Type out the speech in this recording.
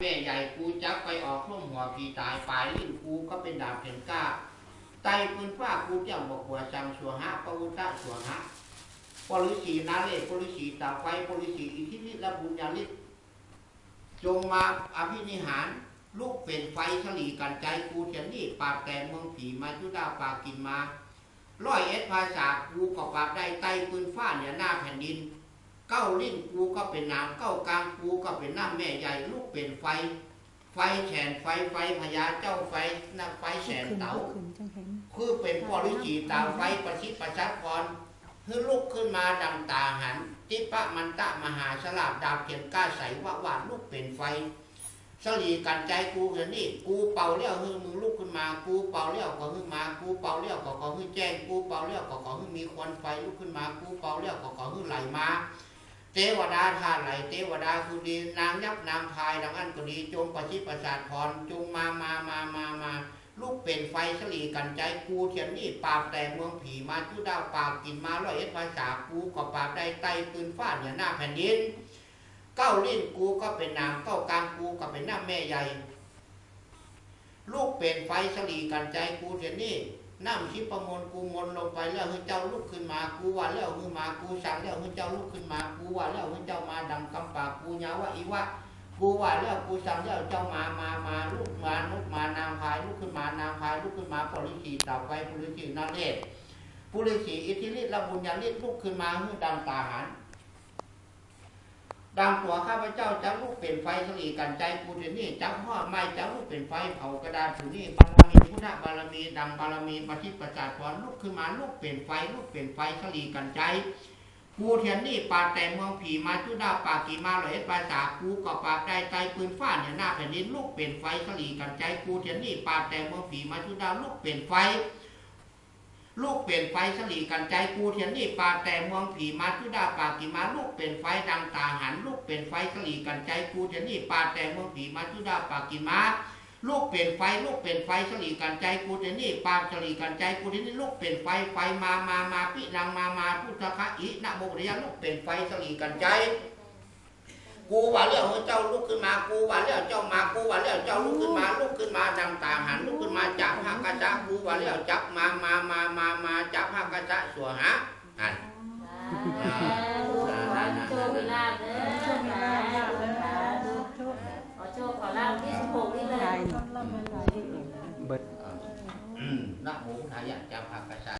แม่ใหญ่กูจับไปออกร่มหัวผีตายปลายลิ้นกูก็เป็นดาบเข็มกล้าไตปืนฟ้ากูเจ้าบอกหัวจังสัวหะปะวุตะสัวหะปริสีนาเลปริสีตาไฟปริสีอิทธิฤทธิ์และบุญญาฤทธิ์จงมาอภินิหารลูกเป็นไฟฉลีกันใจกูเทียนนี่ปากแต่เมืองผีมาจุดาปากกินมาร้อยเอ็ดภาษากูก็ปากได้ไตปืนฟ้าเนี่ยหน้าแผ่นดิน เก้าลิ้นกูก็เป็นน้ำเก้ากลางกูก็เป็นน้ำแม่ใหญ่ลูกเป็นไฟ ไฟแฉนไฟไฟพญาเจ้าไฟน้ำไฟแฉนเต๋าขึ้นจังเห็นคือเป็นพ่อฤาษีตามไฟประชิดประชับพรคือลุกขึ้นมาดังตาหันติปะมันตะมหาฉลาดดาบเข็มกล้าใสว่าว่าลูกเป็นไฟสลีกันใจกูเห็นนี่กูเป่าเลี้ยวคือมึงลุกขึ้นมา กูเป่าเลี้ยวก็คือมา กูเป่าเลี้ยวก็ขอคือแจ้ง กูเป่าเลี้ยวก็ขอคือมีควันไฟลุกขึ้นมา กูเป่าเลี้ยวก็ขอคือไหลมา เทวดาทานไหลเทวดาคือดีนางยักษ์นางพายดังอันก็ดีจงประชิดประสาทพรจงมามามามามาลูกเป็นไฟสลีกันใจกูเทียนนี่ปากแต่เมืองผีมาจุดาวปากกินมาร้อยเอ็ดภาษากูก็ปากได้ไตปืนฟาดเนี่ยหน้าแผ่นดินเก้าลิ้นกูก็เป็นนางเก้ากลางกูก็เป็นหน้าแม่ใหญ่ ลูกเป็นไฟสลีกันใจกูเทียนนี่ น้ำชิปประมนกูมนลงไปแล้วให้เจ้าลุกขึ้นมากูว่าแล้วให้มากูสั่งแล้วให้เจ้าลุกขึ้นมากูว่าแล้วให้เจ้ามาดังกำปากกูยาวะอีวะกูว่าแล้วกูสั่งแล้วเจ้ามามามาลุกมาลุกมานางพายลุกขึ้นมานางพายลุกขึ้นมาปริสีต่อไปปริสีนาเรศปุริสีอิทธิฤทธิ์และบุญญาฤทธิ์ลุกขึ้นมาให้ดังตาหัน ดังตัวข้าพเจ้าจักลุกเป็นไฟสลีกันใจกูเดี๋ยวนี้จักห่อไม้จักลุกเป็นไฟเผากระดาษถือนี่บารมีพุทธบารมีดังบารมีปฏิปประจาพรลุกขึ้นมาลุกเป็นไฟลุกเป็นไฟสลีกันใจกูเทียนนี่ปาแต่เมืองผีมาจุดาปากีมาลอยภาษากูก็ปากได้ไตปืนฟ้าเนี่ยหน้าแผ่นดินลูกเป็นไฟสลีกันใจกูเทียนนี่ปาแต่เมืองผีมาจุดาลูกเป็นไฟ ลูกเป็นไฟสลีกันใจกูเทียนนี่ปาแต่เมืองผีมาจุดาปากีมาลูกเป็นไฟดังตาหัน ลูกเป็นไฟสลีกันใจกูเทียนนี่ปาแต่เมืองผีมาจุดาปากีมาลูกเป็นไฟลูกเป็นไฟสลีกันใจกูเดี๋ยวนี้ปาสลีกันใจกูเดี๋ยวนี้ลูกเป็นไฟไฟมามามาปินังมามาพุทธคะอินะโมรียลูกเป็นไฟสลีกันใจกูว่าเรื่องของเจ้าลุกขึ้นมา กูว่าเรื่องเจ้ามา กูว่าเรื่องเจ้าลุกขึ้นมา ลุกขึ้นมาดังตาหันลุกขึ้นมาจับพระกระจะกูว่าเรื่องจับมา มา มา สัวหะอันโชคลาภเด้อสาธุขอโชคขอลาภที่สิบหกนี่เลยเบิดนะโมทายะจับพระกระจะ